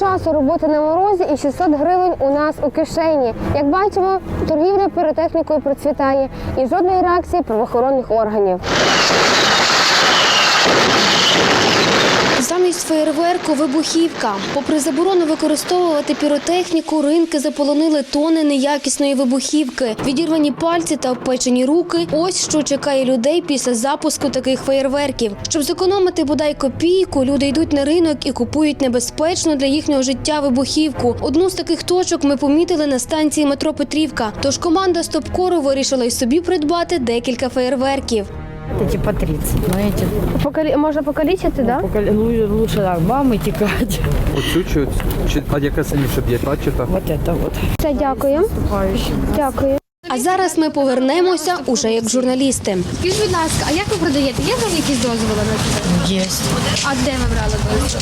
Часу роботи на морозі і 600 гривень у нас у кишені. Як бачимо, торгівля перетехнікою процвітає і жодної реакції правоохоронних органів. Замість феєрверку вибухівка. Попри заборону використовувати піротехніку, ринки заполонили тони неякісної вибухівки, відірвані пальці та обпечені руки. Ось що чекає людей після запуску таких феєрверків. Щоб зекономити бодай копійку, люди йдуть на ринок і купують небезпечну для їхнього життя вибухівку. Одну з таких точок ми помітили на станції метро Петрівка. Тож команда Стопкору вирішила й собі придбати декілька феєрверків. Это типа 30, но эти Покалі... Можна покалічити, так? поколе- лу- лучше так, бам и текать. Оцю чи, оцю? чи а яка сильніше б'є, та чи та? Вот это вот. Все, дякую. Наступающим. Дякую. А зараз ми повернемося уже як журналісти. Скажіть, будь ласка, а як ви продаєте? Є там якісь дозволи на це? Есть. А де ви брали дозвіл?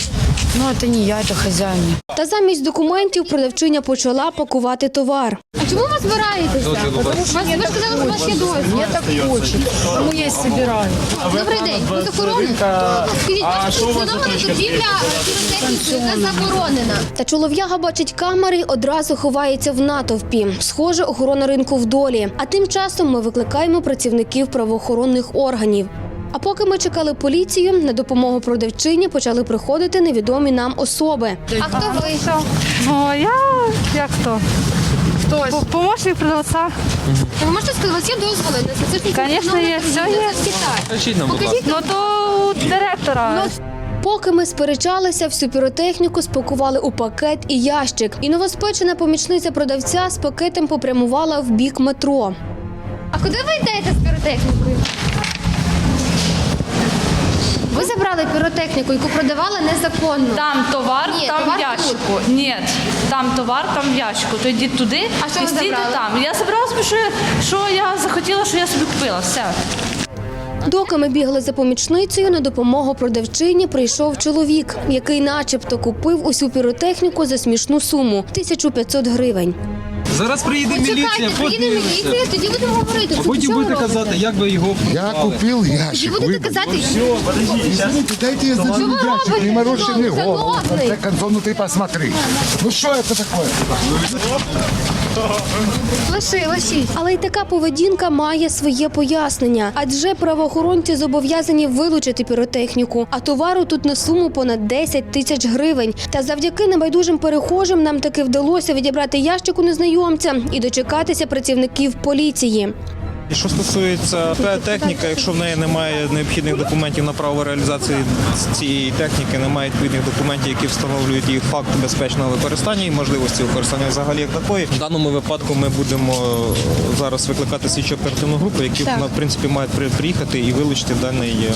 Но это не я, это хозяин. Та замість документів продавчиня почала пакувати товар. А чому ви збираєтеся? Ви ж сказали, що у вас є дозвіл. Мне так хочет. Кому я и собираю. Добрий день, ви з охорони? Скажіть, ваша торгівля піротехнікою не заборонена. Та чолов'яга бачить камери й одразу ховається в натовпі. Схоже, охорона ринку в долі. А тим часом ми викликаємо працівників правоохоронних органів. А поки ми чекали поліцію, на допомогу продавчині почали приходити невідомі нам особи. А хто вийшов? О, я як хто? Хтось. Помощник продавця. Ви можете сказати, у вас є дозволи на це? Це ж Конечно, є, все є. це Китай. Кажіть нам, будь Покажіть ласка. Ну то у директора. Поки ми сперечалися, всю піротехніку спакували у пакет і ящик. І новоспечена помічниця продавця з пакетом попрямувала в бік метро. А куди ви йдете з піротехнікою? Піротехніку, яку продавали незаконно. Там товар, Ні, там товар в ящику. Ні, там товар, там в ящику. То йдіть туди А що і стійте забрали? там. Я забрала собі, що, що я захотіла, що я собі купила. Все. Доки ми бігли за помічницею, на допомогу продавчині прийшов чоловік, який начебто купив усю піротехніку за смішну суму 1500 гривень. Зараз приїде міліція, Почекайте, приїде подивиться. міліція, тоді будемо говорити. А Що потім ви будете робите? казати, як ви його Я купували. купил Тоді ящик. будете выбрал. казати, Извините, дайте я заберу вы ящик, робите, не морочи мне шановний? голову. В конце концов, ну ты посмотри. Ну что это такое? Лиши, лишіть. Але й така поведінка має своє пояснення, адже правоохоронці зобов'язані вилучити піротехніку, а товару тут на суму понад 10 тисяч гривень. Та завдяки небайдужим перехожим нам таки вдалося відібрати ящик у незнайомця і дочекатися працівників поліції. І Що стосується техніки, якщо в неї немає необхідних документів на право реалізації цієї техніки, немає відповідних документів, які встановлюють їх факт безпечного використання і можливості використання взагалі як такої. В даному випадку ми будемо е, зараз викликати слідчо оперативну групу, які в принципі мають приїхати і вилучити даний е,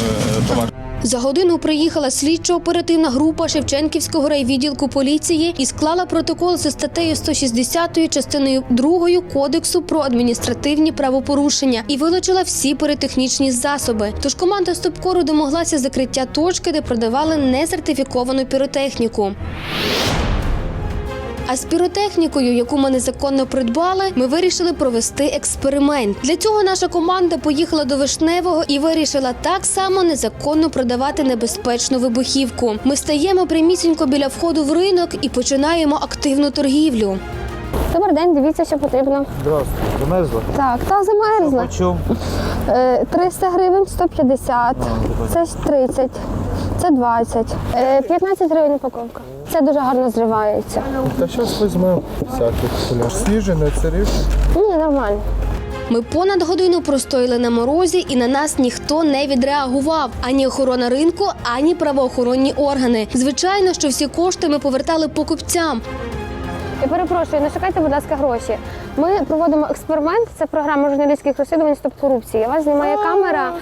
товар. За годину приїхала слідчо-оперативна група Шевченківського райвідділку поліції і склала протокол за статтею 160 частиною 2 Кодексу про адміністративні правопорушення і вилучила всі перетехнічні засоби. Тож команда Стопкору домоглася закриття точки, де продавали несертифіковану піротехніку. А з піротехнікою, яку ми незаконно придбали, ми вирішили провести експеримент. Для цього наша команда поїхала до Вишневого і вирішила так само незаконно продавати небезпечну вибухівку. Ми стаємо прямісінько біля входу в ринок і починаємо активну торгівлю. Добрий день, дивіться, що потрібно. Здравствуйте, замерзла? Так, та замерзла. чому? Е, 300 гривень, 150, це ж 30, це 20, Е, 15 гривень упаковка. Це дуже гарно зривається. Та зараз візьмемо всяких куляш. Свіжий, не царів. Ні, нормально. Ми понад годину простояли на морозі, і на нас ніхто не відреагував ані охорона ринку, ані правоохоронні органи. Звичайно, що всі кошти ми повертали покупцям. Я перепрошую, не шукайте, будь ласка, гроші. Ми проводимо експеримент. Це програма журналістських розслідувань Стоп корупції. Вас знімає камера.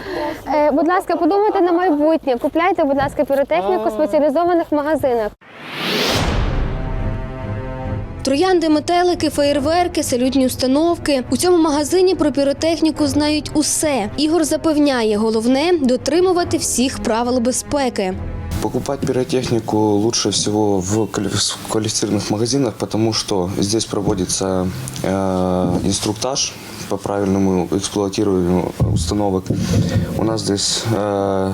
Е, будь ласка, подумайте на майбутнє. Купляйте, будь ласка, піротехніку в спеціалізованих магазинах. Троянди, метелики, феєрверки, салютні установки. У цьому магазині про піротехніку знають усе. Ігор запевняє, головне дотримувати всіх правил безпеки. Покупать пиротехнику лучше всего в квали- в квалифицированных магазинах, потому что здесь проводится э, инструктаж по правильному эксплуатированию установок. У нас здесь э,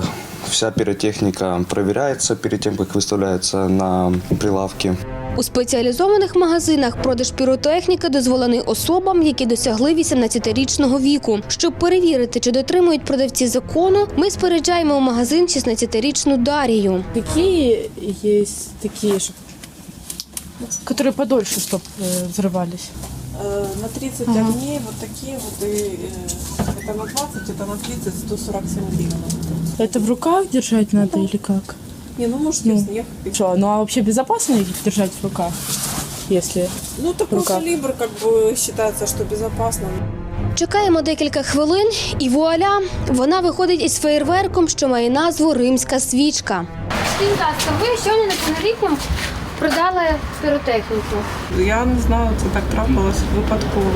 вся пиротехника проверяется перед тем, как выставляется на прилавки. У спеціалізованих магазинах продаж піротехніки дозволений особам, які досягли 18-річного віку. Щоб перевірити, чи дотримують продавці закону, ми спереджаємо у магазин 16-річну Дарію. Какие есть такие, чтоб- которые подольше, чтобы взрывались? На 30 огней вот такие вот, и э, это на 20, это на 30, 147 гривен. Это в руках держать надо или как? Не, ну можете Ну. съехать. Что, ну а вообще безопасно их держать в руках? Если Ну, такой Руках. калибр, как бы считается, что безопасно. Чекаємо декілька хвилин, і вуаля, вона виходить із феєрверком, що має назву Римська свічка. Скажіть, будь ласка, ви щойно неповнолітнім продали піротехніку. Я не знаю, це так трапилось випадково.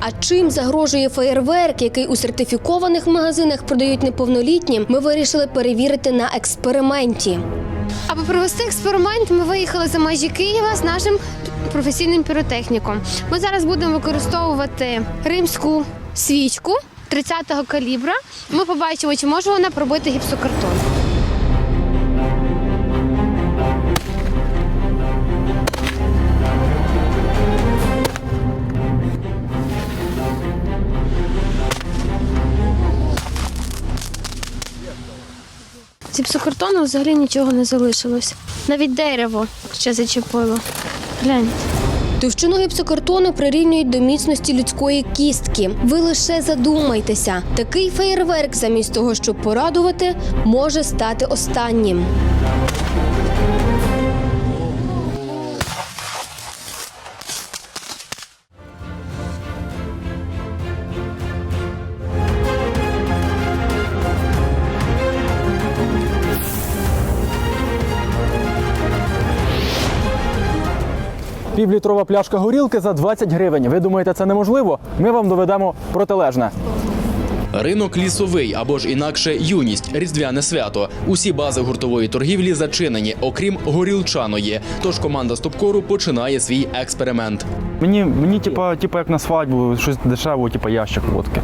А чим загрожує феєрверк, який у сертифікованих магазинах продають неповнолітнім, ми вирішили перевірити на експерименті. Аби провести експеримент, ми виїхали за межі Києва з нашим професійним піротехніком. Ми зараз будемо використовувати римську свічку 30-го калібра. Ми побачимо, чи може вона пробити гіпсокартон. З гіпсокартону взагалі нічого не залишилось. Навіть дерево ще зачепило. Глянь. Товщину гіпсокартону прирівнюють до міцності людської кістки. Ви лише задумайтеся, такий феєрверк, замість того, щоб порадувати, може стати останнім. Півлітрова пляшка горілки за 20 гривень. Ви думаєте, це неможливо? Ми вам доведемо протилежне. Ринок лісовий або ж інакше юність, різдвяне свято. Усі бази гуртової торгівлі зачинені, окрім горілчаної. Тож команда Стопкору починає свій експеримент. Мені, мені типа, типа як на свадьбу, щось дешево, типа ящик водки.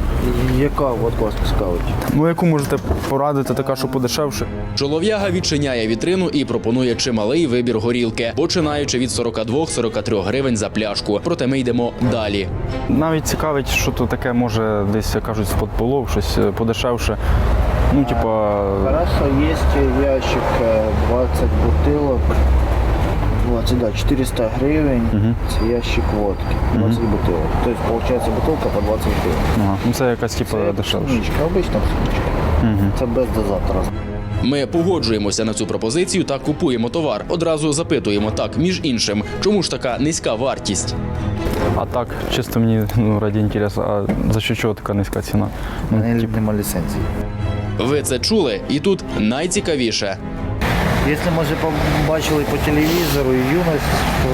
Яка водка вас цікавить? Ну яку можете порадити, така, що подешевше. Чолов'яга відчиняє вітрину і пропонує чималий вибір горілки, починаючи від 42-43 гривень за пляшку. Проте ми йдемо далі. Навіть цікавить, що то таке може десь кажуть з-под полов, щось е, подешевше. Ну, типа, Хорошо, есть ящик э, 20 бутылок. 20, да, 400 гривен. Це ящик водки. 20 бутылок. То есть получается бутылка по 20 гривен. ага, ну це якась типа дешевше. Сумничка, обична сумничка. Це без дозатора. Ми погоджуємося на цю пропозицію та купуємо товар. Одразу запитуємо так, між іншим, чому ж така низька вартість? А так, чисто мені ну, раді інтересу, а за що чого така низька ціна? Ну, Не типу, нема ліцензії. Ви це чули? І тут найцікавіше. Якщо, може, побачили по телевізору, юність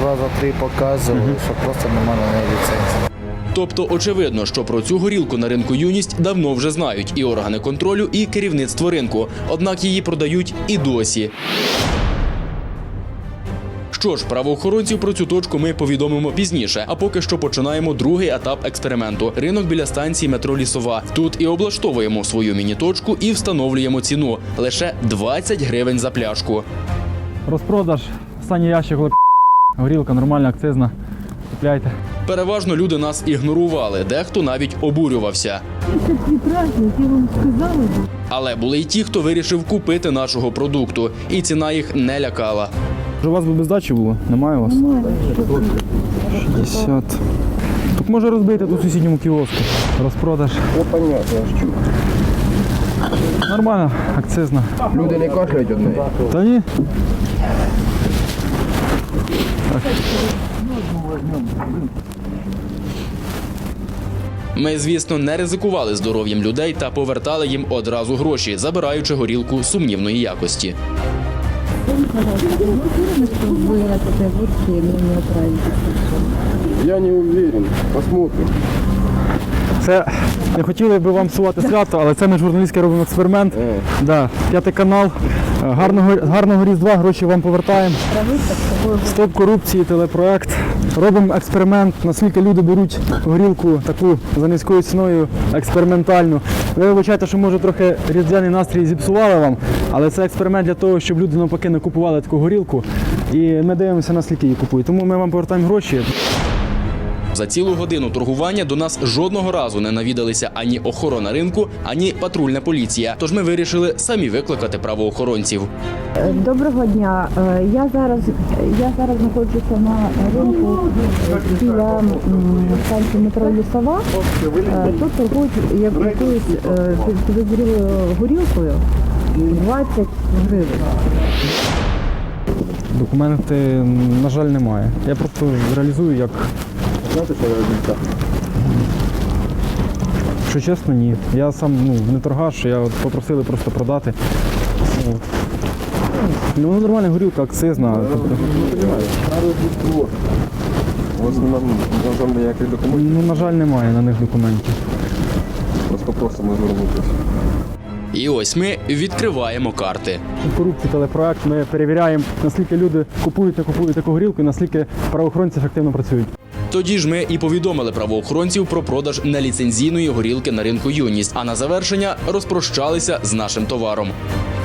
раза три показували, що просто немає на неї ліцензії. Тобто, очевидно, що про цю горілку на ринку юність давно вже знають і органи контролю, і керівництво ринку. Однак її продають і досі. Що ж, правоохоронців про цю точку ми повідомимо пізніше. А поки що починаємо другий етап експерименту. Ринок біля станції метро Лісова. Тут і облаштовуємо свою міні-точку і встановлюємо ціну лише 20 гривень за пляшку. Розпродаж, останній ящик, горілка нормальна, акцизна. Купляйте. Переважно люди нас ігнорували, дехто навіть обурювався. Але були й ті, хто вирішив купити нашого продукту, і ціна їх не лякала. Вже у вас би без дачі було? Немає у вас? Немає. 60. Так може розбити тут у сусідньому кіоску. Розпродаж. Ну, понятно, я ж чую. Нормально, акцизна. Люди не кашляють одне. Та ні. Ми, звісно, не ризикували здоров'ям людей та повертали їм одразу гроші, забираючи горілку сумнівної якості. Я не уверен. Посмотрим. Це не хотіли би вам псувати свято, але це ми журналістський робимо експеримент. Да, п'ятий канал. Е, Гарного, гарного різдва, гроші вам повертаємо. Стоп корупції, телепроект. Робимо експеримент, наскільки люди беруть горілку таку за низькою ціною, експериментальну. Ви вибачайте, що може трохи різдвяний настрій зіпсували вам, але це експеримент для того, щоб люди навпаки не купували таку горілку. І ми дивимося, наскільки її купують. Тому ми вам повертаємо гроші. За цілу годину торгування до нас жодного разу не навідалися ані охорона ринку, ані патрульна поліція. Тож ми вирішили самі викликати правоохоронців. Доброго дня. Е, Я зараз я зараз знаходжуся на ринку біля станції метро Лісова. Е, Тут торгують як якоюсь е, підозрілою горілкою 20 гривень. Документи, на жаль, немає. Я просто реалізую як. Знаєте, що результат? Що чесно, ні. Я сам ну, не торгаш, я от попросили просто продати. От. Ну, воно нормальна горілка, акцизна. Тобто, У вас немає на жаль, ніяких документів, ну, на жаль, немає на них документів. просто просимо звернутися. І ось ми відкриваємо карти. Корупції телепроект. Ми перевіряємо, наскільки люди купують та купують таку горілку, і наскільки правоохоронці ефективно працюють. Тоді ж ми і повідомили правоохоронців про продаж неліцензійної горілки на ринку юність. А на завершення розпрощалися з нашим товаром.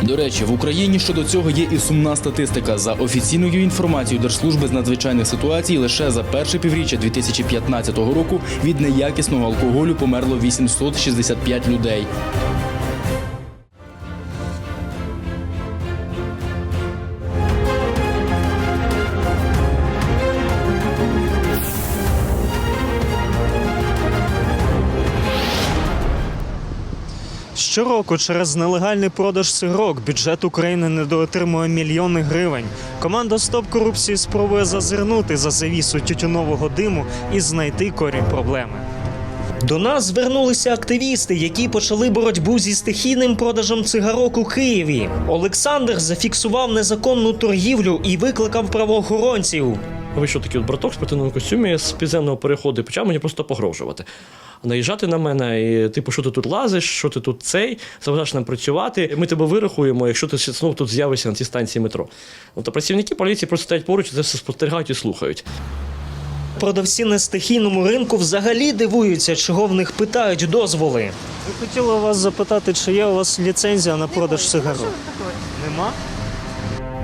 До речі, в Україні щодо цього є і сумна статистика. За офіційною інформацією Держслужби з надзвичайних ситуацій, лише за перше півріччя 2015 року від неякісного алкоголю померло 865 людей. Щороку через нелегальний продаж цигарок бюджет України недоотримує мільйони гривень. Команда Стоп корупції спробує зазирнути за завісу тютюнового диму і знайти корінь проблеми. До нас звернулися активісти, які почали боротьбу зі стихійним продажем цигарок у Києві. Олександр зафіксував незаконну торгівлю і викликав правоохоронців. Ви що такий от браток в спортивному костюмі з підземного переходу і почав мені просто погрожувати. Наїжджати на мене, і типу, що ти тут лазиш, що ти тут цей, заважаєш нам працювати. Ми тебе вирахуємо, якщо ти ще знову тут з'явишся на цій станції метро. Ну, то працівники поліції просто стоять поруч, це все спостерігають і слухають. Продавці на стихійному ринку взагалі дивуються, чого в них питають дозволи. Ми хотіли вас запитати, чи є у вас ліцензія на продаж цигарок? Нема?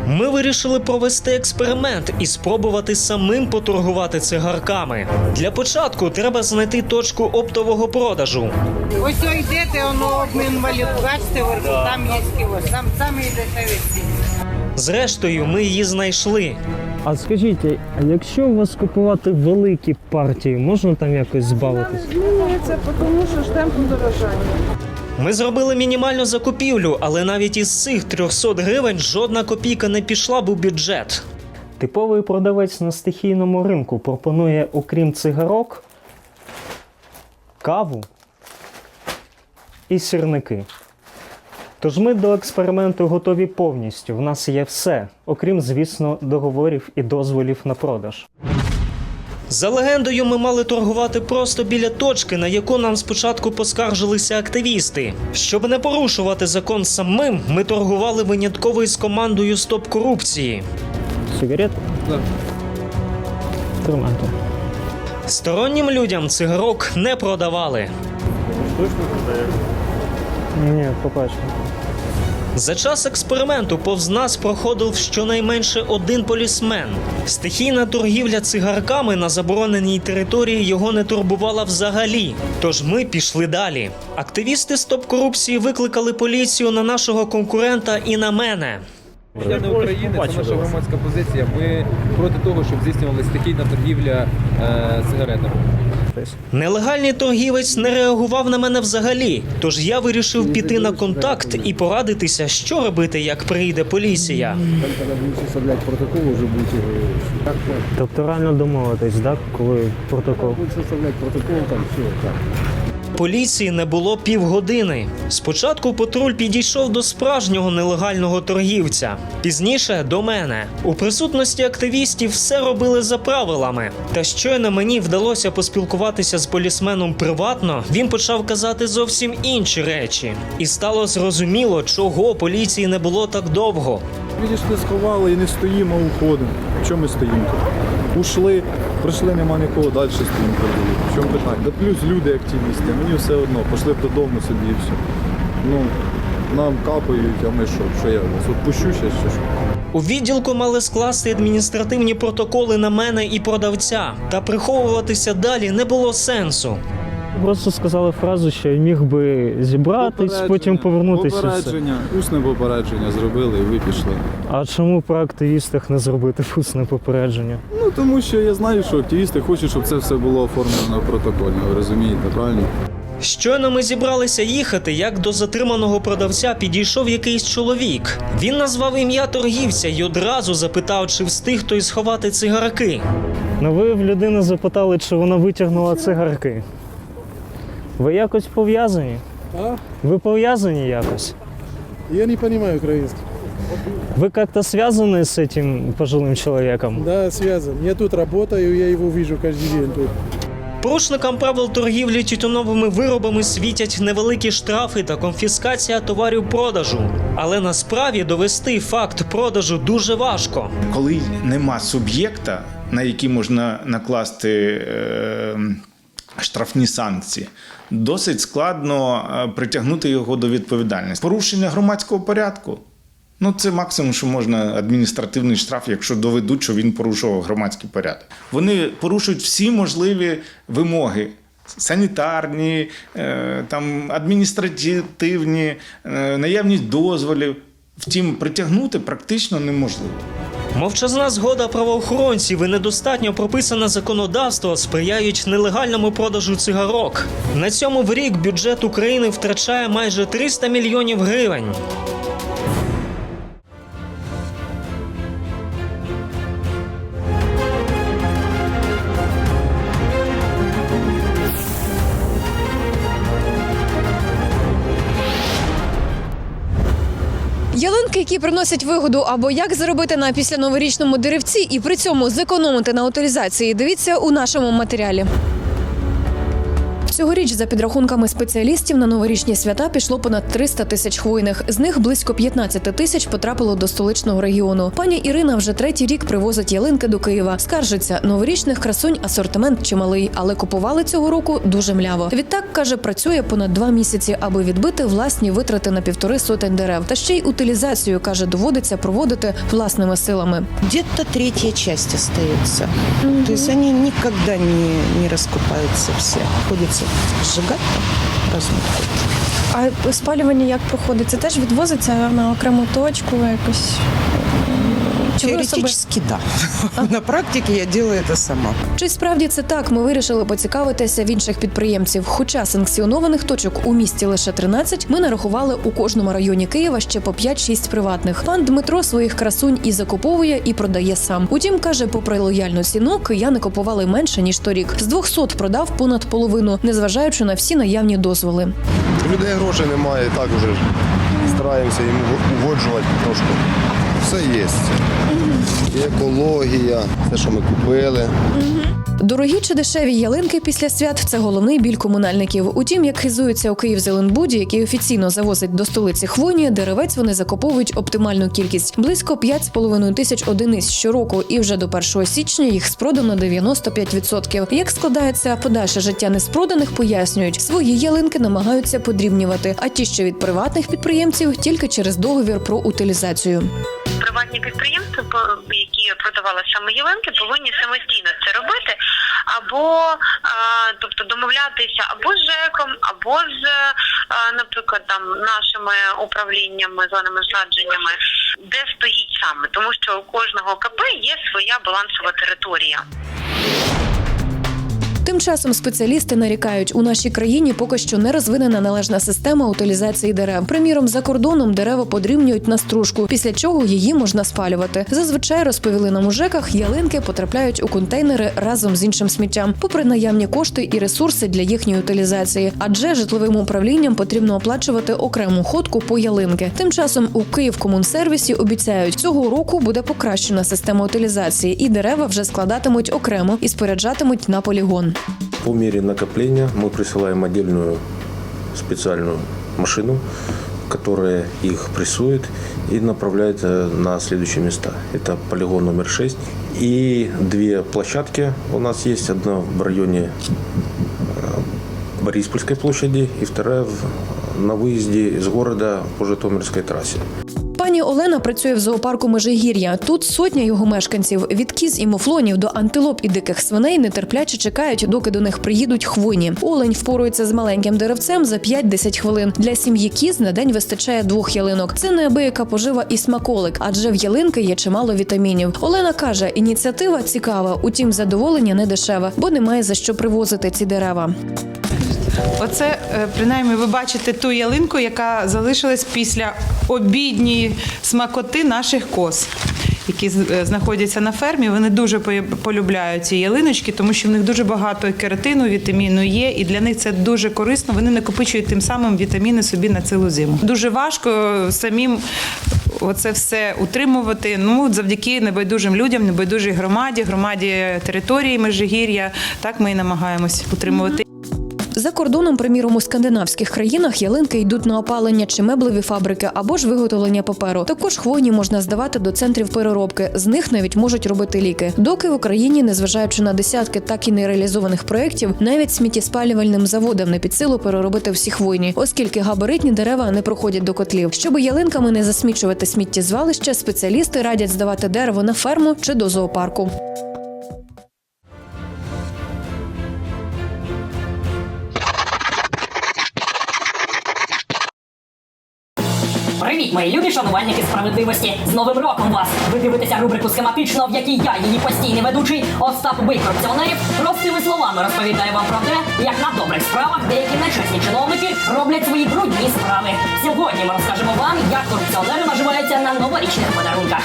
Ми вирішили провести експеримент і спробувати самим поторгувати цигарками. Для початку треба знайти точку оптового продажу. Ось то йдете, воно обмін валют, бачите, вверху, там є кіос, там дешеві ціни. Зрештою, ми її знайшли. А скажіть, а якщо у вас купувати великі партії, можна там якось збавитись? Змінюється, тому що ж темп дорожання. Ми зробили мінімальну закупівлю, але навіть із цих 300 гривень жодна копійка не пішла б у бюджет. Типовий продавець на стихійному ринку пропонує, окрім цигарок, каву і сірники. Тож ми до експерименту готові повністю. В нас є все, окрім, звісно, договорів і дозволів на продаж. За легендою, ми мали торгувати просто біля точки, на яку нам спочатку поскаржилися активісти. Щоб не порушувати закон самим, ми торгували винятково із командою Стоп корупції. Сигарет? Тримайте. Стороннім людям цигарок не продавали. Ні, побачимо. За час експерименту повз нас проходив щонайменше один полісмен. Стихійна торгівля цигарками на забороненій території його не турбувала взагалі. Тож ми пішли далі. Активісти стоп корупції викликали поліцію на нашого конкурента і на мене. Громадяни України, це наша громадська позиція. Ми проти того, щоб здійснювалася стихійна торгівля е, сигаретами. Нелегальний торгівець не реагував на мене взагалі. Тож я вирішив піти на контакт і порадитися, що робити, як прийде поліція. составлять протокол, уже будете Тобто реально домовитись, так, коли протокол? Будуть составлять протокол, там все, так. Поліції не було півгодини. Спочатку патруль підійшов до справжнього нелегального торгівця, пізніше до мене. У присутності активістів все робили за правилами. Та щойно мені вдалося поспілкуватися з полісменом приватно, він почав казати зовсім інші речі. І стало зрозуміло, чого поліції не було так довго. Видиш, не сховали і не стоїмо, а уходимо. Чому ми стоїмо? Ушли, Прийшли, нема нікого, далі стоїмо продали. В чому питання? Да плюс люди активісти, мені все одно, пішли б додому собі і все. Ну, нам капають, а ми що? Що я вас відпущу ще що? У відділку мали скласти адміністративні протоколи на мене і продавця, та приховуватися далі не було сенсу. Просто сказали фразу, що я міг би зібратись, потім повернутися. Попередження, усне попередження зробили і ви пішли. А чому про активістах не зробити фусне попередження? Ну тому що я знаю, що активісти хочуть, щоб це все було оформлено протокольно, ви розумієте, правильно? Щойно ми зібралися їхати, як до затриманого продавця підійшов якийсь чоловік. Він назвав ім'я торгівця і одразу запитав, чи встиг той сховати цигарки. Ну ви в людини запитали, чи вона витягнула цигарки. Ви якось пов'язані? А? Ви пов'язані якось? Я не понимаю украинский. Вы как-то связаны с этим пожилым человеком? Да, связан. Я тут работаю, я его вижу каждый день тут. Порушникам правил торгівлі тютюновими виробами світять невеликі штрафи та конфіскація товарів продажу. Але насправді довести факт продажу дуже важко. коли нема суб'єкта, на який можна накласти е, штрафні санкції, досить складно е, притягнути його до відповідальності. Порушення громадського порядку. Ну, це максимум, що можна адміністративний штраф, якщо доведуть, що він порушував громадський порядок. Вони порушують всі можливі вимоги. Санітарні, е, там, адміністративні, е, наявність дозволів. Втім, притягнути практично неможливо. Мовчазна згода правоохоронців і недостатньо прописане законодавство сприяють нелегальному продажу цигарок. На цьому в рік бюджет України втрачає майже 300 мільйонів гривень. Ялинки, які приносять вигоду, або як заробити на післяноворічному деревці і при цьому зекономити на утилізації. Дивіться у нашому матеріалі. Цьогоріч, за підрахунками спеціалістів, на новорічні свята пішло понад 300 тисяч хвойних. З них близько 15 тисяч потрапило до столичного регіону. Пані Ірина вже третій рік привозить ялинки до Києва. Скаржиться, новорічних красунь асортимент чималий, але купували цього року дуже мляво. Відтак каже, працює понад два місяці, аби відбити власні витрати на півтори сотень дерев. Та ще й утилізацію каже, доводиться проводити власними силами. Где-то третья часть остается. То есть они никогда не, не раскупаются все. Приходится сжигать там раз. А спалювання як проходить? Це теж відвозиться на окрему точку якось. Чи Теоретически да. На практике я делаю это сама. Чи справді це так? Ми вирішили поцікавитися в інших підприємців. Хоча санкціонованих точок у місті лише 13, ми нарахували у кожному районі Києва ще по 5-6 приватних. Пан Дмитро своїх красунь і закуповує, і продає сам. Утім, каже, попри лояльну ціну, кияни купували менше ніж торік. З 200 продав понад половину, незважаючи на всі наявні дозволи. У людей грошей немає, так вже ж стараємося їм угоджувати трошки. Все є. Екологія, все, що ми купили. Дорогі чи дешеві ялинки після свят це головний біль комунальників. Утім, як хизуються у Київзеленбуді, який офіційно завозить до столиці хвойні, деревець вони закуповують оптимальну кількість близько 5,5 тисяч одиниць щороку, і вже до 1 січня їх спродано 95%. Як складається подальше життя неспроданих, пояснюють, свої ялинки намагаються подрібнювати, а ті, що від приватних підприємців, тільки через договір про утилізацію. Приватні підприємства, які продавали саме ялинки, повинні самостійно це робити, або тобто домовлятися або з ЖЕКом, або з, наприклад, там нашими управліннями, зонами зладженнями, де стоїть саме, тому що у кожного КП є своя балансова територія. Тим часом спеціалісти нарікають, у нашій країні поки що не розвинена належна система утилізації дерев. Приміром, за кордоном дерева подрібнюють на стружку, після чого її можна спалювати. Зазвичай розповіли нам у ялинки потрапляють у контейнери разом з іншим сміттям, попри наявні кошти і ресурси для їхньої утилізації. Адже житловим управлінням потрібно оплачувати окрему ходку по ялинки. Тим часом у Київкомунсервісі обіцяють, цього року буде покращена система утилізації, і дерева вже складатимуть окремо і споряджатимуть на полігон. По мере накопления мы присылаем отдельную специальную машину, которые их прессуют и направляют э, на следующие места. Это полигон номер 6 и две площадки у нас есть. Одна в районе э, Бориспольской площади и вторая на выезде из города по Житомирской трассе. Пані Олена працює в зоопарку Межигір'я. Тут сотня його мешканців від кіз і муфлонів до антилоп і диких свиней нетерпляче чекають, доки до них приїдуть хвойні. Олень впорується з маленьким деревцем за 5-10 хвилин. Для сім'ї кіз на день вистачає двох ялинок. Це неабияка пожива і смаколик, адже в ялинки є чимало вітамінів. Олена каже, ініціатива цікава, утім, задоволення не дешеве, бо немає за що привозити ці дерева. Оце, е, принаймні, ви бачите ту ялинку, яка залишилась після обідньої смакоти наших коз. Які е, знаходяться на фермі, вони дуже полюбляють ці ялиночки, тому що в них дуже багато кератину, вітаміну є, і для них це дуже корисно. Вони накопичують тим самим вітаміни собі на цілу зиму. Дуже важко е, самим оце все утримувати. Ну завдяки небайдужим людям, небайдужій громаді, громаді території Межигір'я. Так ми і намагаємось утримувати. За кордоном, приміром, у скандинавських країнах ялинки йдуть на опалення чи меблеві фабрики або ж виготовлення паперу. Також хвойні можна здавати до центрів переробки. З них навіть можуть робити ліки. Доки в Україні, незважаючи на десятки так і не реалізованих проєктів, навіть сміттєспалювальним заводам не під силу переробити всі хвойні, оскільки габаритні дерева не проходять до котлів. Щоб ялинками не засмічувати сміттєзвалище, спеціалісти радять здавати дерево на ферму чи до зоопарку. Мої любі шанувальники справедливості! З Новим роком вас! Ви дивитеся рубрику схематично, в якій я, її постійний ведучий Остап Бий корупціонерів, простими словами розповідаю вам про те, як на добрих справах деякі нечесні чиновники роблять свої брудні справи. Сьогодні ми розкажемо вам, як корупціонери наживаються на новорічних подарунках.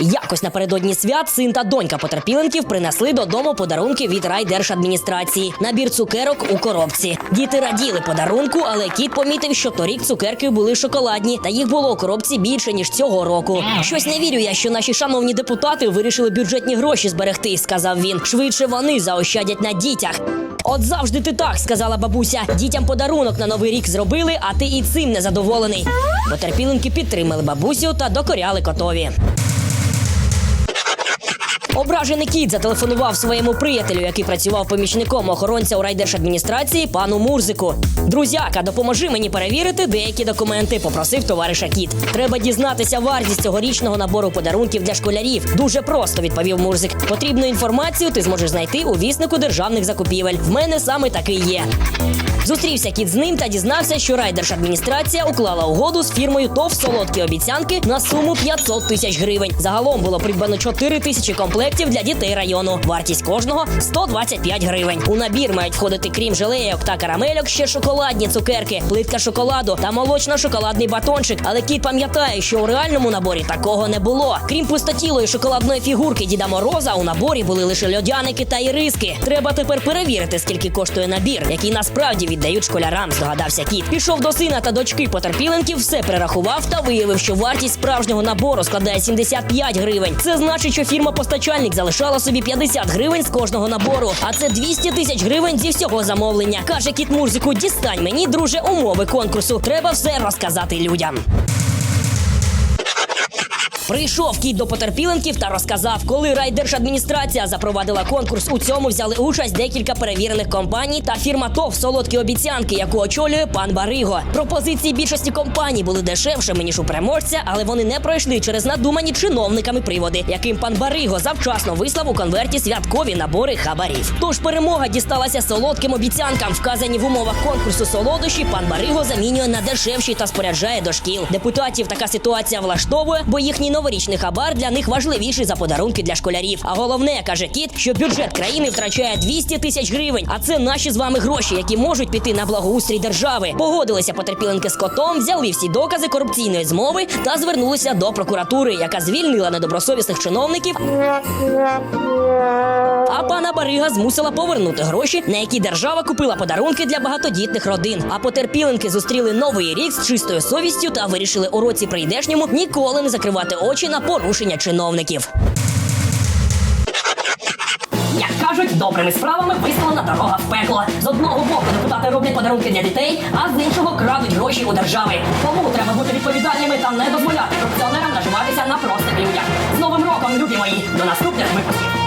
Якось напередодні свят син та донька потерпіленків принесли додому подарунки від райдержадміністрації. Набір цукерок у коробці. Діти раділи подарунку, але кіт помітив, що торік цукерки були шоколадні, та їх було у коробці більше ніж цього року. Щось не вірю я, що наші шановні депутати вирішили бюджетні гроші зберегти, сказав він. Швидше вони заощадять на дітях. От завжди ти так, сказала бабуся. Дітям подарунок на новий рік зробили, а ти і цим незадоволений. Потерпіленки підтримали бабусю та докоряли котові. Ображений кіт зателефонував своєму приятелю, який працював помічником охоронця у райдержадміністрації, пану Мурзику. Друзяка, допоможи мені перевірити деякі документи, попросив товариша кіт. Треба дізнатися вартість цьогорічного набору подарунків для школярів. Дуже просто відповів Мурзик. Потрібну інформацію ти зможеш знайти у віснику державних закупівель. В мене саме такий є. Зустрівся кіт з ним та дізнався, що райдержадміністрація уклала угоду з фірмою ТОВ солодкі обіцянки на суму 500 тисяч гривень. Загалом було придбано 4 тисячі комплектів для дітей району. Вартість кожного 125 гривень. У набір мають входити, крім желейок та карамельок, ще шоколадні цукерки, плитка шоколаду та молочно-шоколадний батончик. Але кіт пам'ятає, що у реальному наборі такого не було. Крім пустотілої шоколадної фігурки Діда Мороза, у наборі були лише льодяники та іриски. Треба тепер перевірити, скільки коштує набір, який насправді віддають школярам. Здогадався кіт. Пішов до сина та дочки потерпіленків, все перерахував та виявив, що вартість справжнього набору складає 75 гривень. Це значить, що фірма-постачальник залишала собі 50 гривень з кожного набору, а це 200 тисяч гривень зі всього замовлення. Каже кіт Мурзику, дістань мені, друже, умови конкурсу. Треба все розказати людям. Прийшов кіт до потерпіленків та розказав, коли райдержадміністрація запровадила конкурс. У цьому взяли участь декілька перевірених компаній та фірма ТОВ солодкі обіцянки, яку очолює пан Бариго. Пропозиції більшості компаній були дешевшими ніж у переможця, але вони не пройшли через надумані чиновниками приводи, яким пан Бариго завчасно вислав у конверті святкові набори хабарів. Тож перемога дісталася солодким обіцянкам, вказані в умовах конкурсу солодощі. Пан Бариго замінює на дешевші та споряджає до шкіл. Депутатів така ситуація влаштовує, бо їхній новорічний хабар для них важливіший за подарунки для школярів. А головне каже кіт, що бюджет країни втрачає 200 тисяч гривень. А це наші з вами гроші, які можуть піти на благоустрій держави. Погодилися потерпіленки з котом, взяли всі докази корупційної змови та звернулися до прокуратури, яка звільнила недобросовісних чиновників. А пана Барига змусила повернути гроші, на які держава купила подарунки для багатодітних родин. А потерпіленки зустріли новий рік з чистою совістю та вирішили у році прийдешньому ніколи не закривати очі на порушення чиновників. Як кажуть, добрими справами виставлена дорога в пекло. З одного боку депутати роблять подарунки для дітей, а з іншого крадуть гроші у держави. Тому треба бути відповідальними та не дозволяти корупціонерам наживатися на простих людях. З Новим роком, любі мої! До наступного!